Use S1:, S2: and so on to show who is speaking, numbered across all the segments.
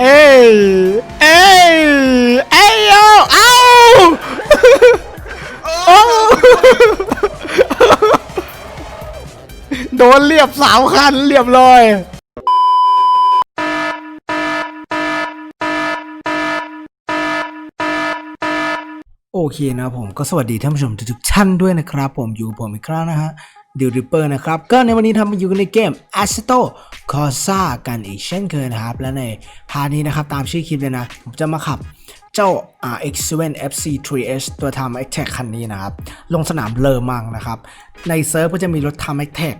S1: เอ้ยเอ้ยเอ้ยเอาเอาโอ้โดนเรียบสามคันเรียบร้อยโอเคนะผมก็สวัสดีท่านผู้ชมทุกๆท่านด้วยนะครับ ผมอยู่ผมอีกครั้งนะฮะ ดิวริปเปอร์นะครับ ก็ในวันนี้ทำมาอยู่กันในเกม a s t o c o r s a กันอีกเช่นเคยนะครับ และในพาร์ทนี้นะครับ ตามชื่อคลิปเลยนะ ผมจะมาขับเจ้า RX7 FC3S ตัวทำ a t t a c คันนี้นะครับ ลงสนามเลอมังนะครับ ในเซิร์ฟก็จะมีรถทำ a t t a c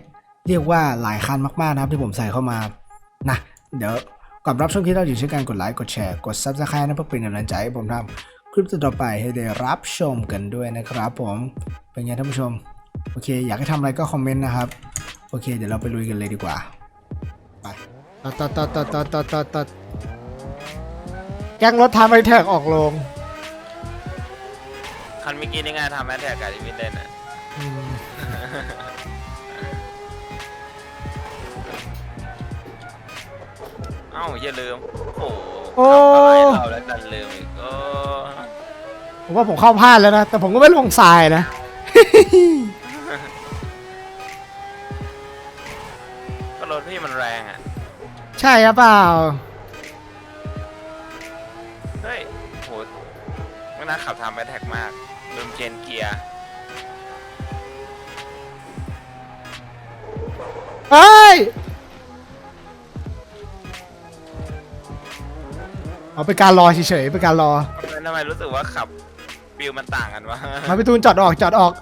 S1: เรียกว่าหลายคันมาก ๆ นะครับ ที่ผมใส่เข้ามานะเดี๋ยวก่อนรับชมคลิปเราอยู่เช่นกันกดไลค์กดแชร์กด Subscribe นะเพื่อเป็นกำลังใจให้ผมทำคลิปต่อไปให้ได้รับชมกันด้วยนะครับผมเป็นไงท่านผู้ชม โอเค อยากให้ทำอะไรก็คอมเมนต์นะครับ โอเค เดี๋ยวเราไปลุยกันเลยดีกว่า ไปตัดตัดตัดตัดตัดตัดตัดตัดแก๊งรถทำไอแท็กออกลง
S2: คันเมื่อกี้นี่ไงทำแมทแท็กกับที่วินเล่นอะ
S1: อืม
S2: เอ้าอย่าลืม โอ้โห
S1: โอ้
S2: ทำอะไรเราแล้วดันลืมอีกโอ้
S1: ผมว่าผมเข้าพลาดแล้วนะ แต่ผมก็ไม่ลงทรายนะ
S2: พี่มันแรงอะ
S1: ใช่ครับเปล่า
S2: เฮ้ยโหไม่น่าขับทำแมทแท็กมากลืมเจนเกียร์
S1: เฮ้ย เอาเป็นการรอเฉยๆเป็นการรอ
S2: ทำไมทำไมรู้สึกว่าขับฟิลมันต่างกันวะ
S1: มาพี่ตูนจอดออกจอดออก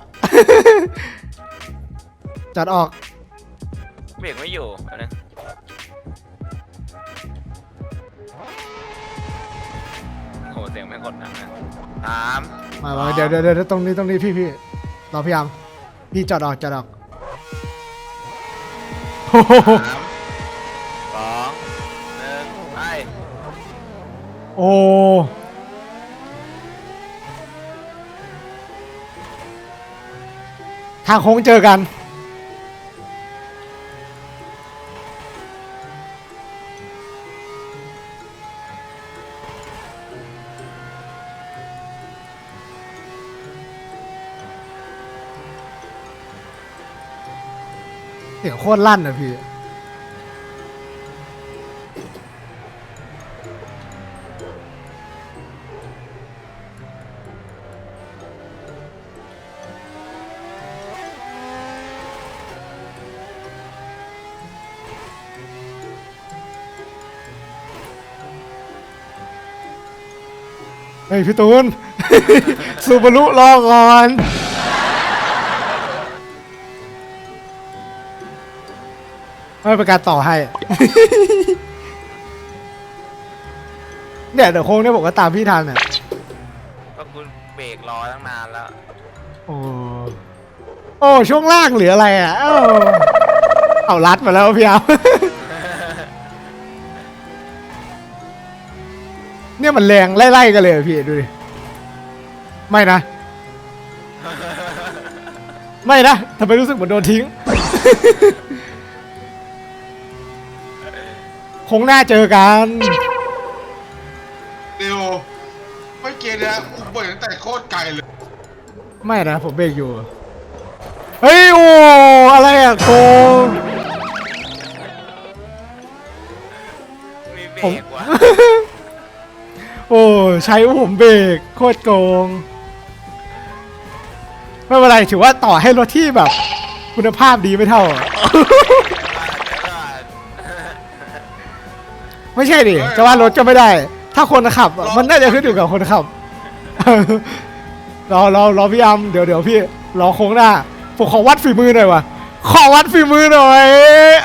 S1: จอดออก
S2: เบรกไม่อยู่อันนึงโหเสียงไม่กดดังนะสาม
S1: มามาเดี๋ยวเดี๋ยวเดี๋ยวตรงนี้ตรงนี้พี่พี่รอพี่ยามพี่จอดออกจอดออกโอ้โห
S2: สามสองหนึ่งไป
S1: โอ้ทางโค้งเจอกัน คตรลั่นนะพี่ เฮ้ยพี่ตูน ซูบารุรอก่อน ไม่เป็นการต่อให้ เนี่ยเดี๋ยวโค้งเนี่ยผมก็ตามพี่ทันอะ
S2: ก็คุณเบรกรอตั้งนานแล้ว
S1: โอ้โอ้ช่วงล่างเหลืออะไรอะ เอ้าเอารัดมาแล้วพี่เอา เนี่ยมันแรงไล่ๆกันเลยอะพี่ดูดิ ไม่นะ ไม่นะทำไมรู้สึกเหมือนโดนทิ้ง คงหน้าเจอกัน
S3: เดียวไม่เกณฑ์นะผมเบิกตั้งแต่โคตรไกลเลย
S1: ไม่นะผมเบรกอยู่ เฮ้ยโอ้อะไรอะโกง
S2: มีเบร
S1: ผม
S2: กวะ
S1: โอ้ใช้ผมเบรกโคตรโกง ไม่เป็นไรถือว่าต่อให้รถที่แบบ คุณภาพดีไม่เท่า ไม่ใช่ดิจะว่ารถก็ไม่ได้ ถ้าคนขับอะมันน่าจะขึ้นอยู่กับคนขับ รอรอรอพี่อัมเดี๋ยวเดี๋ยวพี่รอโค้งหน้าผมขอวัดฝีมือหน่อยวะขอวัดฝีมือหน่อย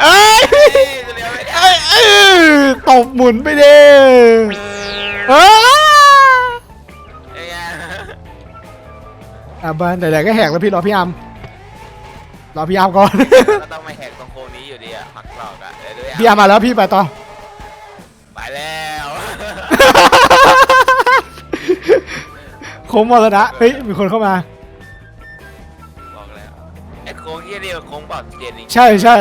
S1: เอ้ย
S2: เฮ้ยจะเลี้ยวไม่ได้
S1: เอ้ยเอ้ยตบหมุนไปดิเอ้ย
S2: เอ้ย
S1: อะบ้านไหนๆก็แหกแล้วพี่รอพี่อัมรอพี่อัมก่อน
S2: ก็ต้องมาแหกตรงโค้งนี้อยู่ดีอะหักหลอกอะเดี๋ยวด้วย
S1: พี่อัมมาแล้วพี่ไปต่อ
S2: ไปแล้ว
S1: โค้งมรณะเฮ้ยมีคนเข้ามา
S2: บอกแล้วไอ้โค้งที่เรียกว่าโค้งบอกเจนจริง
S1: ใช่ใช่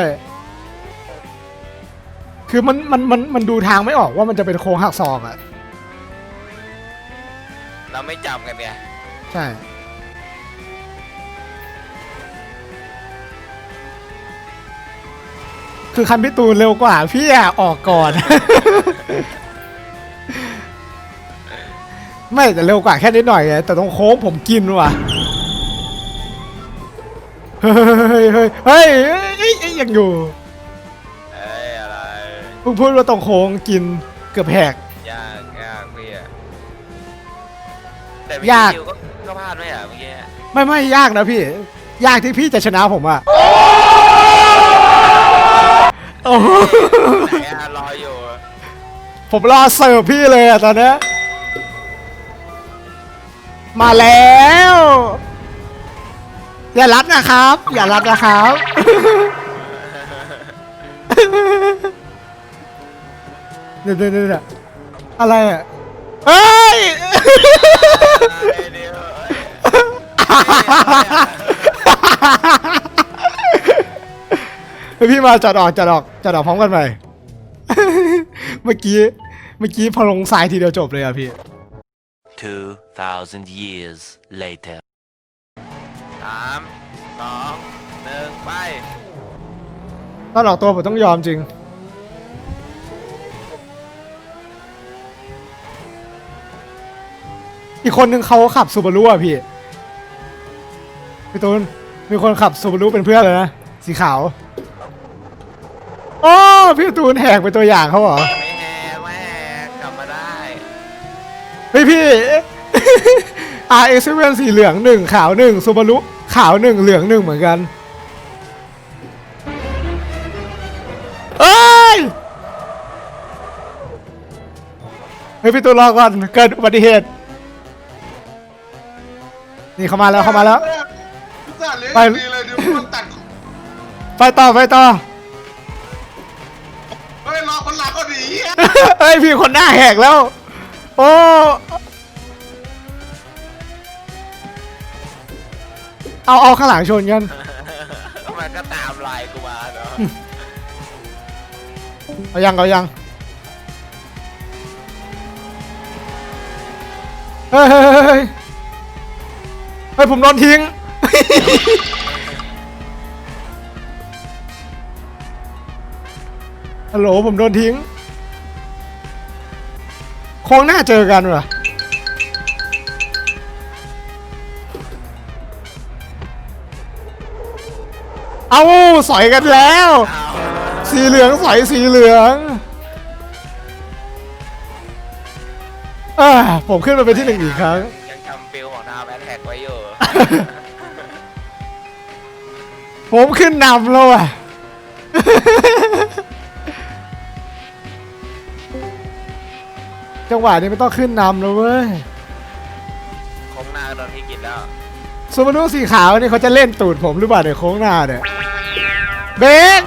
S1: คือมันมันมันมันดูทางไม่ออกว่ามันจะเป็นโค้งหักศอกอะ
S2: เราไม่จำกันเนี่ย
S1: ใช่ คือคันพี่ตูนเร็วกว่า พี่อะออกก่อน ไม่แต่เร็วกว่าแค่นิดหน่อยไงแต่ตรงโค้งผมกินว่ะ เฮ้ยเฮ้ยเฮ้ยเฮ้ยเฮ้ยเฮ้ยยังอยู่
S2: เอ้ยอะไร
S1: เพิ่งพูดว่าตรงโค้งกินเกือบแหก
S2: ยากยากพี่อะแต่
S1: ยาก
S2: วิวก็ก็พลาดไม่อะเมื่อกี้
S1: ไม่ไม่ยากนะพี่ ยากที่พี่จะชนะผมอะ โอ้โห
S2: ไหนอะรออยู่
S1: ผมรอเสิร์ฟพี่เลยอะตอนเนี้ยมาแล้ว อย่ารัดนะครับ อย่ารัดนะครับ เดี๋ยวเดี๋ยวเดี๋ยวอะไรอะเฮ้ย
S2: ไอ้เดียวเอ้ย
S1: พี่มาจอดออกจอดออกจอดออกพร้อมกันไปเมื่อกี้เมื่อกี้พอลงทรายทีเดียวจบเลยอะพี่
S4: 2,000 years later.
S2: สามสองหนึ่งไป
S1: ตอนออกตัวผมต้องยอมจริง อีกคนนึงเขาขับซูบารุอะพี่ พี่ตูนมีคนขับซูบารุเป็นเพื่อนเลยนะ สีขาวโอ้ พี่ตูนแหกเป็นตัวอย่างเขาเหรอ
S2: ไม่แหกไม่แหกกลับมาได้
S1: เฮ้ยพี่ R X 7 สีเหลืองหนึ่งขาวหนึ่งซูบารุขาวหนึ่งเหลืองหนึ่งเหมือนกันเอ้ยเฮ้ยพี่ตูนรอก่อนเกิดอุบัติเหตุ นี่เข้ามาแล้วเข้ามาแล้ว
S3: อุตส่าห์เลี้ยง
S1: ไป
S3: ดีเลยเดี๋ยวมันตัด
S1: ไปต่อไปต่อ
S3: เหี้ย
S1: เฮ้ยพี่คนหน้าแหกแล้ว โอ้เอาเอาข้างหลังชนกัน
S2: มันก็ตามลายกูมาเนาะ
S1: เอายังเอายังเฮ้ยเฮ้ยเฮ้ยเฮ้ยเฮ้ยผมโดนทิ้งฮัลโหลผมโดนทิ้งโค้งหน้าเจอกันวะเอาสอยกันแล้ว
S2: เอา
S1: สีเหลืองสอยสีเหลืองอาผมขึ้นมาเป็นที่หนึ่งอีกครั้ง
S2: ยังจำฟิลของทาวแมนแท็กไว้อยู่
S1: ผมขึ้นนำแล้วอะ จังหวะนี้ไม่ต้องขึ้นนำแล้วเว้ย
S2: คงหน้าก็โดนพี่กินแล้ว
S1: ซูมารุสีขาวนี่เขาจะเล่นตูดผมหรือเปล่าในยโค้งหน้าเนี่ยเบน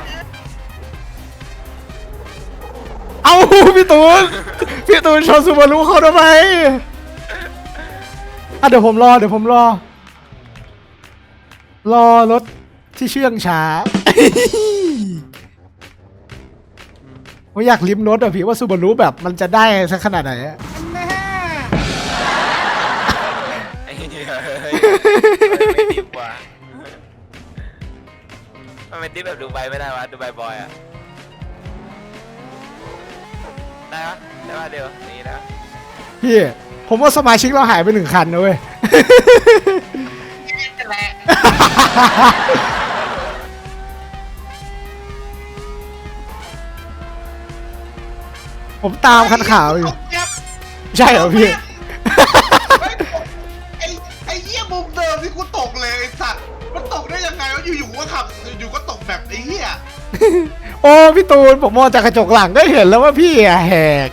S1: เอาพี่ตูนพี่ตูนชนซูมารุเขาทำไมอะเดี๋ยวผมรอเดี๋ยวผมรอ รอรถที่เชื่องช้า ผมอยากลิ้มรถอะพี่ว่าซูบารุแบบมันจะได้สักขนาดไหนอะ
S2: ไอ้เหี้ยเฮ้ยไม่ดิบว่ะมันเป็นดิบแบบดูไบไม่ได้วะดูไบบอยอะได้ปะได้ปะเดี๋ยวนี่นะ
S1: พี่ ผมว่าสมาชิกเราหายไปหนึ่งคันนะเว้ย
S3: แหละ
S1: ผมตามคันขาวอยู่
S3: ตกเงียบ
S1: ใช่เหรอพี่
S3: ไอ้ไอ้เหี้ยมุมเดิมที่กูตกเลยไอ้สัตว์มันตกได้ยังไงวะอยู่ๆก็ขับอยู่ๆก็ตกแบบไอ้เหี้ย
S1: โอ้พี่ตูนผมมองจากกระจกหลังก็เห็นแล้วว่าพี่อะแหก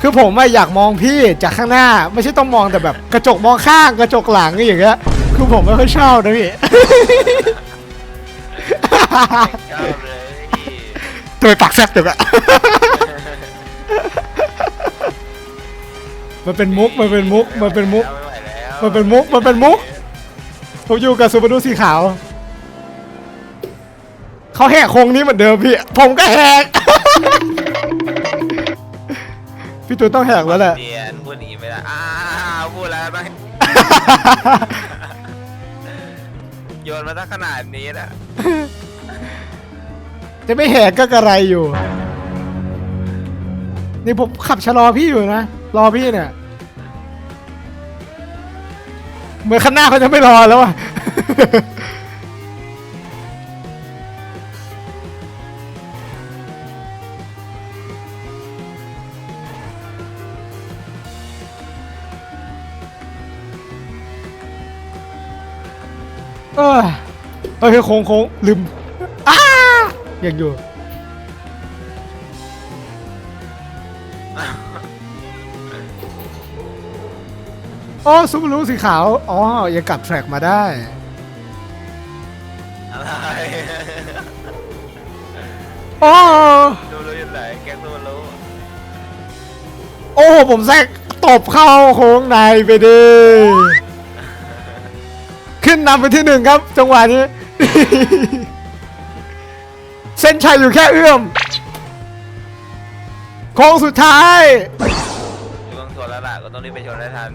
S1: คือผมอะอยากมองพี่จากข้างหน้า ไม่ใช่ต้องมองแต่แบบ กระจกมองข้างกระจกหลังอย่างเงี้ยคือผมไม่ค่อยชอบนะพี่
S2: ชอบ เลย
S1: ตัวปากแซ่บจังอะ มันเป็นมุก มันเป็นมุก มันเป็นมุก
S2: ไม่ไหวแล้ว
S1: มันเป็นมุกมันเป็นมุก ผมอยู่กับซูบารุสีขาว เขาแหกโค้งนี้เหมือนเดิมพี่ ผมก็แหก พี่ตูนต้องแหกแล้วแหละ
S2: เรียนพูดอย่างนี้ไม่ได้อ้าวพูดแล้วต้องโยนมาตั้งขนาดนี้แล้ว
S1: จะไม่แหกก็กระไรอยู่ นี่ผมขับชะลอพี่อยู่นะ รอพี่เนี่ย เหมือนข้างหน้าเขาจะไม่รอแล้วอะเออเฮ้ยโค้งโค้งลืม ยังอยู่ โอ้ซูบารุสีขาว อ๋อ ยังกลับแทร็กมาได้
S2: อะไร
S1: โอ้
S2: ดูรู้อยู่ไหนแกงดูรู้
S1: โอ้ผมแทรกตบเข้าโค้งในไปดิ ขึ้นนำไปที่หนึ่งครับ จังหวะนี้ เส้นชัยอยู่แค่เอื้อมโค้งสุดท้าย
S2: อยู่ต้องชนแล้วล่ะก็ต้องรีบไปชนให้ทัน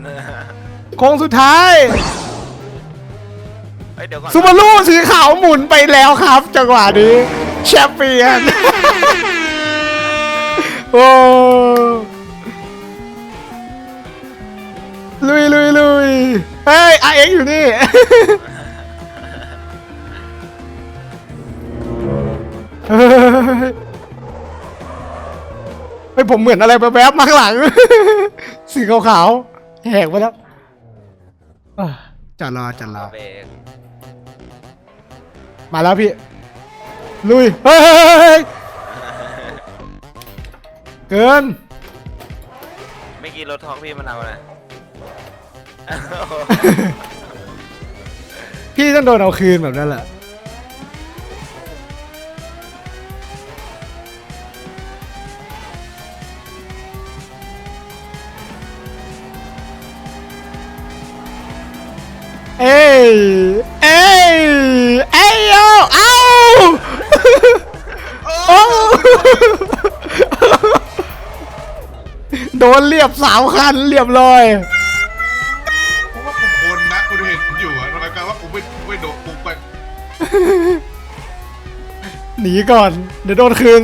S1: โค้งสุดท้าย
S2: เฮ้ยเดี๋ยวก่อน
S1: ซูบารุสีขาวหมุนไปแล้วครับ จังหวะนี้แชมเปี้ยน โอ้ลุยลุยลุยเฮ้ยไอเอ็กอยู่นี่ เฮ้ยเฮ้ยผมเหมือนอะไรแวบๆมาข้างหลัง สีขาวๆแหกไปแล้วอะจัดรอจัดรอ
S2: เบรก
S1: มาแล้วพี่ ลุย เฮ้ย เกิน
S2: ไม่อกี่รถท้องพี่มันเอานะ
S1: พี่ต้องโดนเอาคืนแบบนั้นแหละ เอ้ยเอ้ยเอ้ยเอาเอาโอ้โดนเรียบสาวคันเรียบร้อย
S3: เพราะว่ากูคนนะกูเห็นอยู่อะทำไมกันว่ากูไม่ไม่โดนกูไป
S1: หนีก่อน เดี๋ยวโดนคืน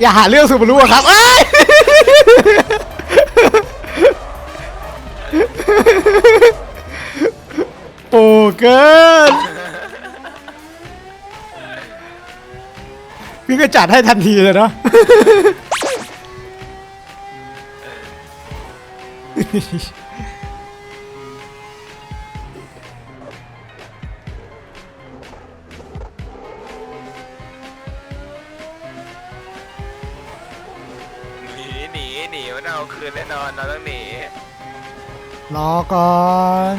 S1: อย่าหาเรื่องสุบารุอะครับเอ้ยโอ้เกินพี่ก็จัดให้ทันทีเลยเนาะ ก่อน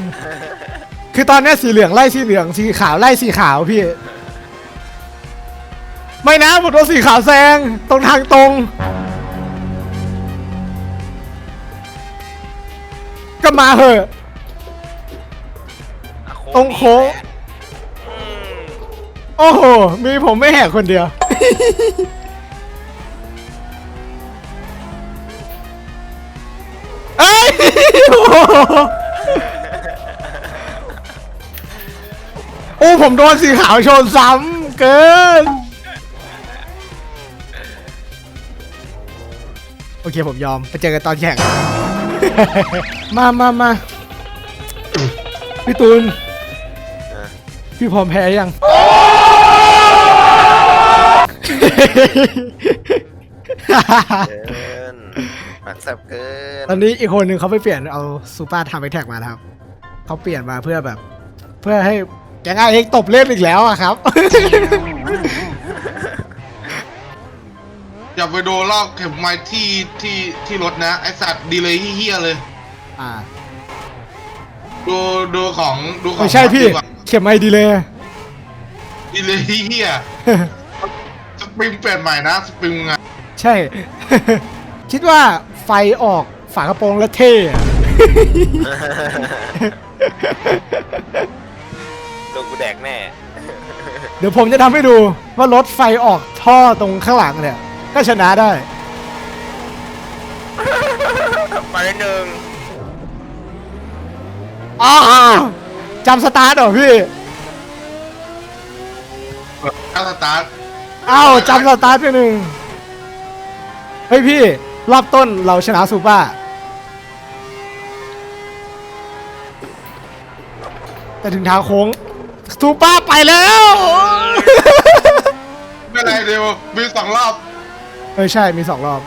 S1: คือตอนเนี้ยสีเหลืองไล่สีเหลืองสีขาวไล่สีขาวพี่ ไม่นะผมโดนสีขาวแซงตรงทางตรงก็มาเหอะ
S2: อะ
S1: ตรงโค้ง
S2: อืม
S1: โอ้โห มีผมไม่แหกคนเดียว โอ้ผมโดนสีขาวชนซ้ำเกิน โอเคผมยอม ไปเจอกันตอนแข่ง มามามาพี่ตูน พี่พร้อมแพ้ยัง
S2: เกิน หมักแซบเกิน
S1: ตอนนี้อีกคนหนึ่งเขาไปเปลี่ยนเอาซูเปอร์ทำไปแท็กมานะครับเขาเปลี่ยนมาเพื่อแบบ เพื่อให้แกงอาเอ็กตบเล่นอีกแล้วอะครับ
S3: อย่าไปโดนลอกเข็มไม้ที่ที่ที่รถนะ ไอสัตว์ดีเลยเฮี้ยๆเลย
S1: อ่า
S3: ดูดูของดูของ
S1: ไม่ใช่พี่
S3: ดีกว่า
S1: เข็มไอดีเลย
S3: ดีเลยเฮี้ยๆสปริงเปลี่ยนใหม่นะสปริงอะ
S1: ใช่ คิดว่า ไฟออกฝากระโปรงแล้วเท่อะ
S2: ตัวกูแดกแน่
S1: เดี๋ยวผมจะทำให้ดูว่ารถไฟออกท่อตรงข้างหลังเนี่ย ก็ชนะได้
S2: ไปหนึ่ง
S1: อ้าวจำสตาร์ทเหรอพี่
S3: ถ้าสตาร์ท
S1: อ้าวจำสตาร์ทไปหนึ่งเฮ้ยพี่ รอบต้นเราชนะซูเปอร์แต่ถึงทางโค้งซูเปอร์ไปแล้ว
S3: ไม่เป็นไรเดียวมีสองรอบ
S1: เออใช่มีสองรอบ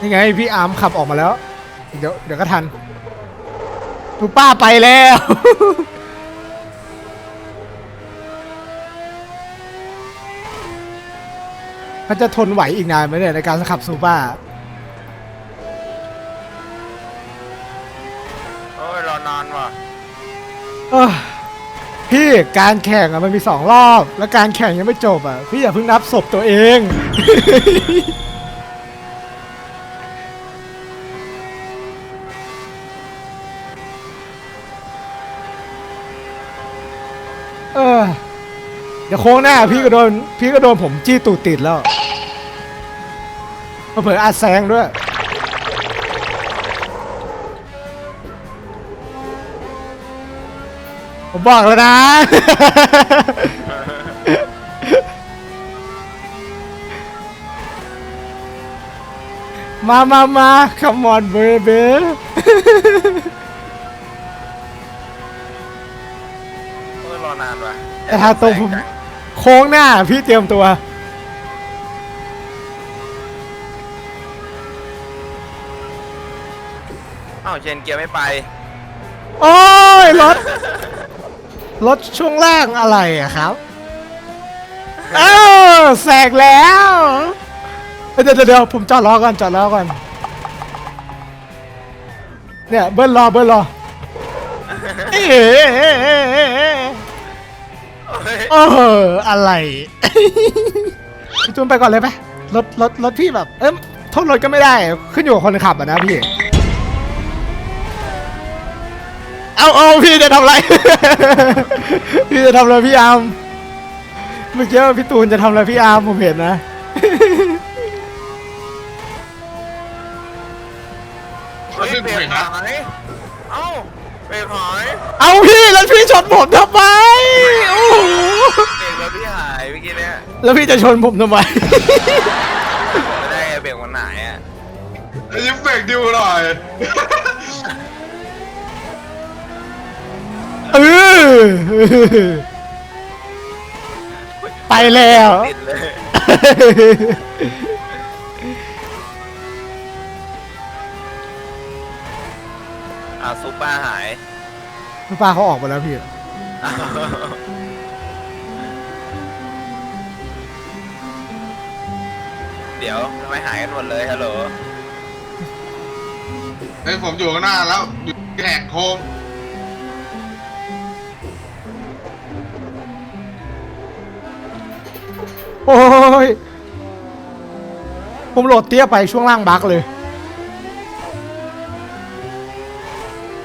S1: นี่ไงพี่อาร์มขับออกมาแล้ว เดี๋ยวเดี๋ยวก็ทันทูป้าไปแล้ว เขาจะทนไหวอีกนานไหมเนี่ยในการขับซูเปอร์
S2: โอ้ยรอนานว่ะ
S1: เอ้อพี่การแข่งอะมันมีสองรอบ แล้วการแข่งยังไม่จบอะพี่อย่าเพิ่งนับศพตัวเอง เออเดี๋ยวโค้งหน้าพี่ก็โดนพี่ก็โดนผมจี้ตูดติดแล้ว เผื่อๆอาจแซงด้วย ผมบอกแล้วนะ มามามา come on baby
S2: โอ้ยรอนานว่ะ
S1: แต่ทางตรงผมโค้งหน้าพี่เตรียมตัว
S2: อ้าวเชนเกียร์ไม่ไป
S1: โอ้ยรถ รถช่วงล่างอะไรอะครับ เอ้าแสกแล้วเดี๋ยวเดี๋ยวเดี๋ยวผมจอดล้อก่อนจอดล้อก่อน เนี่ยเบิ้ลรอเบิ้ลรอเอ๊ะ
S2: โอ้ย
S1: เอออะไร พี่จูนไปก่อนเลยไหมรถรถรถพี่แบบ เอ้ยโทษรถก็ไม่ได้ ขึ้นอยู่กับคนขับอะนะพี่ เอาเอาพี่จะทำอะไร พี่จะทำอะไรพี่อาร์มเมื่อกี้พี่ตูนจะทำอะไรพี่อาร์มผมเห็นนะ
S2: เฮ้ยเบรกหายเอ้าเบรกหาย
S1: เอาพี่แล้วพี่ชนผมทำไมโอ้โห
S2: เบรกแล้วพี่หายเมื่อกี้เนี่ย
S1: แล้วพี่จะชนผมทำไม
S2: ไม่ได้เบรกมันหายอะ
S3: ยิ้มเบรกดิวหน่อย
S1: เออไปแล้ว
S2: ติดเลยอะซุปเปอร์หาย
S1: ป้าเขาออกมาแล้วพี่
S2: เดี๋ยวทำไมหายกันหมดเลยฮัลโหล
S3: เฮ้ยผมอยู่ข้างหน้าแล้วอยู่แหกโค้ง
S1: โอ้ย ผมโหลดเตี้ยไปช่วงล่างบักเลย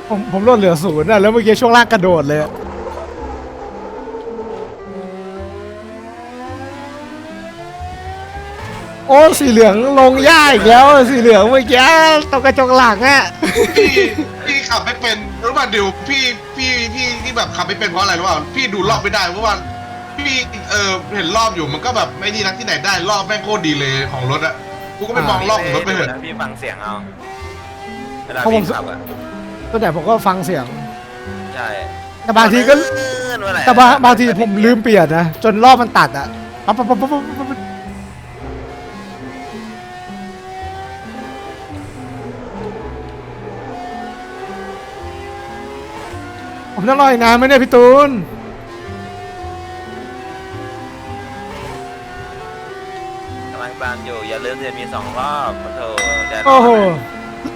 S1: ผมผมโหลดเหลือศูนย์อะแล้วเมื่อกี้ช่วงล่างกระโดดเลยโอ้สีเหลืองลงย่าอีกแล้ว สีเหลืองเมื่อกี้ตรงกระจกหลังอะ
S3: พี่พี่ขับไม่เป็นรู้ป่ะดิวพี่พี่พี่ที่แบบขับไม่เป็นเพราะอะไรรู้ป่ะพี่ดูรอบไม่ได้เพราะว่า พี่เออเห็นรอบอยู่มันก็แบบไม่ดีนักที่ไหนได้รอบแม่งโคตรดีเลยของรถอะกูก็ไปมองรอบของรถไปเถอะ
S2: นะพี่ฟังเสียงเอาเวลา
S1: เพราะผม
S2: พี่ขับอะ
S1: ตั้งแต่ผมก็ฟังเสียง
S2: ใช่
S1: แต่บางทีก็
S2: เมื่อไหร่
S1: แต่บางบางทีผมลืมเปลี่ยนนะ จนรอบมันตัดอะปั๊บปั๊บปั๊บปั๊บปั๊บปั๊บผมต้องรออีกนานไหมเนี่ยพี่ตูน
S2: เดี๋ยวมีสองรอบโอ้โถใจร้น
S1: โอ้โห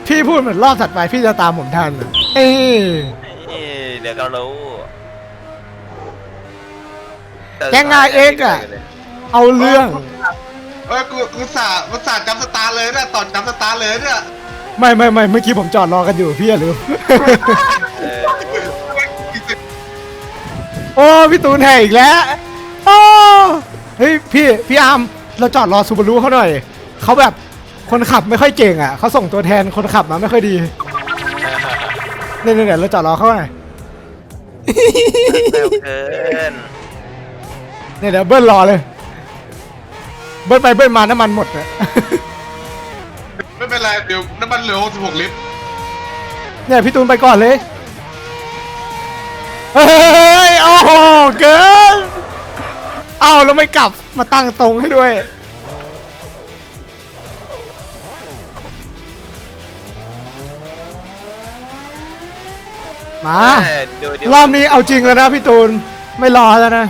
S1: พี่พูดเหมือนรอบถัดไปพี่จะตามผมทันอะเอ้ย
S2: นี่เดี๋ยวก็รู้
S1: แกงงานเองอะเอาเรื่อง
S3: เอ้ยกูกูสากูสาจำสตาร์ทเลยเนี่ยตอนจำสตาร์ทเลยเนี่ย
S1: ไม่ไม่ไม่เมื่อกี้ผมจอดรอกันอยู่พี่อย่าลืม
S2: เออ
S1: โอ้พี่ตูนแห่อีกแล้ว โอ้เฮ้ยพี่พี่อาร์มเราจอดรอซูบารุเขาหน่อย เขาแบบคนขับไม่ค่อยเก่งอะเขาส่งตัวแทนคนขับมาไม่ค่อยดีเนี่ยเนี่ยเนี่ยเราจอดรอเขาหน่อย
S2: เร็วเกิน
S1: เนี่ยเดี๋ยวเบิ้ลรอเลย เบิ้ลไปเบิ้ลมาน้ำมันหมดเลย
S3: ไม่เป็นไรเดี๋ยวน้ำมันเหลือ66ลิตร
S1: เนี่ยพี่ตูนไปก่อนเลยเฮ้ยโอ้โหเกินเอาแล้วไม่กลับมาตั้งตรงให้ด้วย มา
S2: เออดูดิ
S1: รอบนี้เอาจริงแล้วนะพี่ตูน ไม่รอแล้วนะ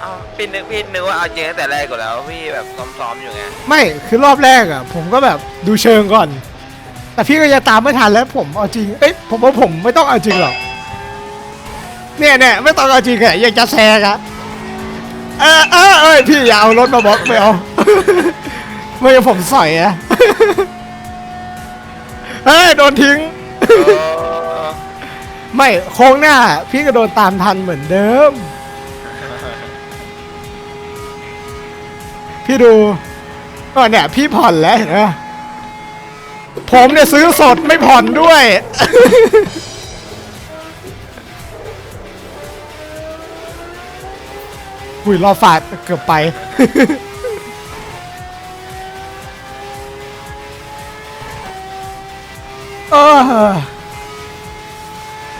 S2: เอ้าพี่นึกพี่นึกว่าเอาจริงตั้งแต่แรกกว่าแล้วพี่แบบซ้อมๆอยู่ไง
S1: ไม่คือรอบแรกอะ ผมก็แบบดูเชิงก่อน แต่พี่ก็จะตามไม่ทันแล้วผมเอาจริง เอ้ยผมว่าผมไม่ต้องเอาจริงหรอกเนี่ยเนี่ยไม่ต้องเอาจริงอะอยากจะแซงอะเออเออเอ้ยพี่อย่าเอารถมาบล็อกไม่เอา ไม่งั้นผมสอยอะ เฮ้ยโดนทิ้ง ไม่โค้งหน้า พี่ก็โดนตามทันเหมือนเดิม พี่ดูก็เนี่ย พี่ผ่อนแล้วเห็นไหมผมเนี่ยซื้อสดไม่ผ่อนด้วย หุยรอฝาดเกือบไป เออ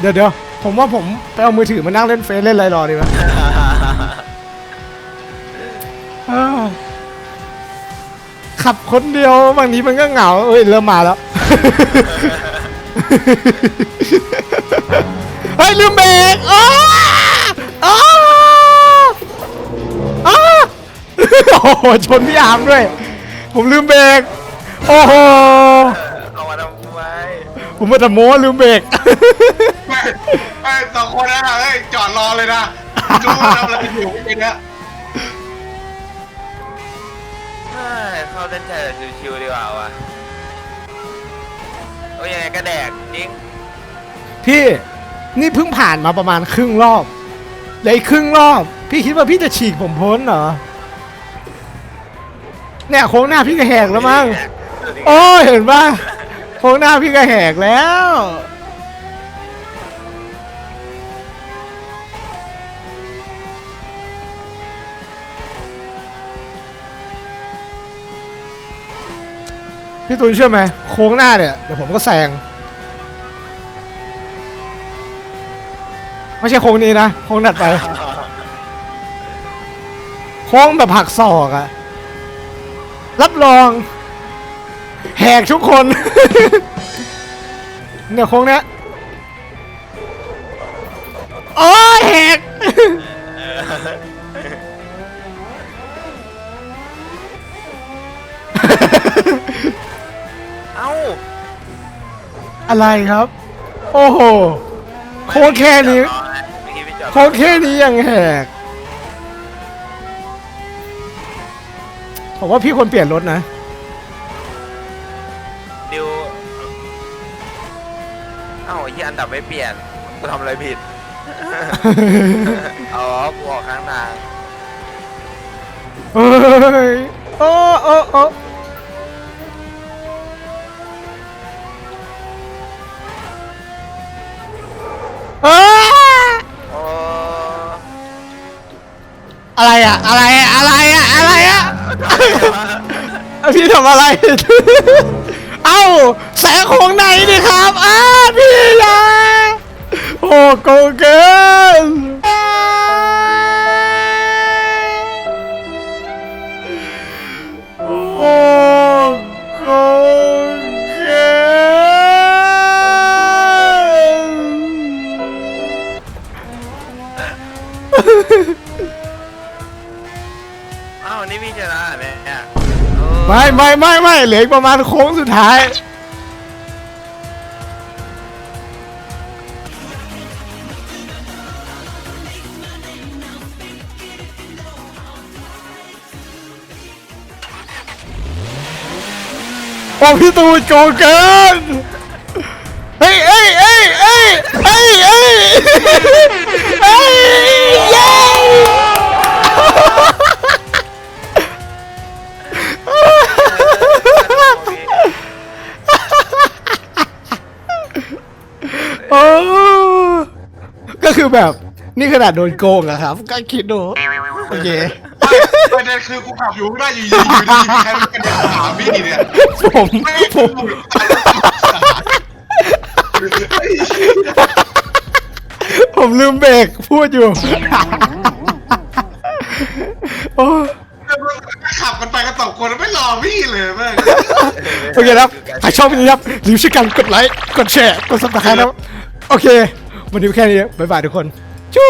S1: เดี๋ยวเดี๋ยวผมว่าผมไปเอามือถือมานั่งเล่นเฟซเล่นอะไรรอดีวะเออขับคนเดียวบางทีมันก็เหงาเอ้ยเริ่มมาแล้ว เฮ้ยลืมเบรกอ้าอ้าอ้าโอ้โหชนพี่อามด้วย ผมลืมเบรกโอ้โห ผมมาแต่โม้ลืมเบรก
S3: ไม่ไม่สองคนนะเฮ้ยจอดรอเลยนะดูทำอะไรอยู่ไอ้เนี่ย
S2: เฮ้ยเข้าเส้นชัยแบบชิวๆดีกว่าว่ะโอ้ยยังไงก็แดกจริง
S1: พี่นี่เพิ่งผ่านมาประมาณครึ่งรอบเหลยครึ่งรอบ พี่คิดว่าพี่จะฉีกผมพ้นเหรอ เนี่ยโค้งหน้าพี่ก็แหกแล้วมั้ง โอ้ยเห็นปะ โค้งหน้าพี่ก็แหกแล้ว พี่ตูนเชื่อไหมโค้งหน้าเนี่ยเดี๋ยวผมก็แซงไม่ใช่โค้งนี้นะโค้งถัดไป โค้งแบบหักศอกอะรับรอง แหกทุกคน เนี่ยโค้งเนี้ยโอ้ยแหก
S2: เอ้า
S1: อะไรครับ โอ้โห โค้งแค่นี้
S2: เมื่อกี้พี่จอด
S1: โค้งแค่นี้ยังแหก ผมว่าพี่ควรเปลี่ยนรถนะ
S2: นดับไม่เปลี่ยนกูทำอะไรผิด อ๋อกูออกข้างทาง
S1: เฮ้ยโอ้โอ้โอ้อ้า
S2: โอ้
S1: อะไรอะอะไรอะอะไรอะอะไรอะพี่ทำอะไรเอ้าแสงของไหนดิครับอ้าพี่อยาโอ้โกองเกิน ไม่ไม่ไม่เหลืออีกประมาณโค้งสุดท้าย โอ้พี่ตูนโกงเกิน เฮ้ยเอ้ยเอ้ยเอ้ยเอ้ยเอ้ย คือแบบ นี่ขนาดโดนโกงอะครับ ก็คิดดู โอเค
S3: ประเด็นคือกูขับอยู่ไม่ได้อยู่ดีอยู่ดีมีใครมากระเด็นถามพี่เนี่ย
S1: ผม
S3: ไม่
S1: ผ
S3: ผม
S1: มผมลืมเบรกพูดอยู่ โอ้
S3: ขับกันไปกันสองคนแล้วไม่รอพี่เลยแม่ง
S1: โอเคครับใครชอบคลิปนี้ครับรีบช่วยกันกดไลค์ กดแชร์ กดซับสไครต์นะครับ โอเค วันนี้แค่นี้บ๊ายบายทุกคน ชู้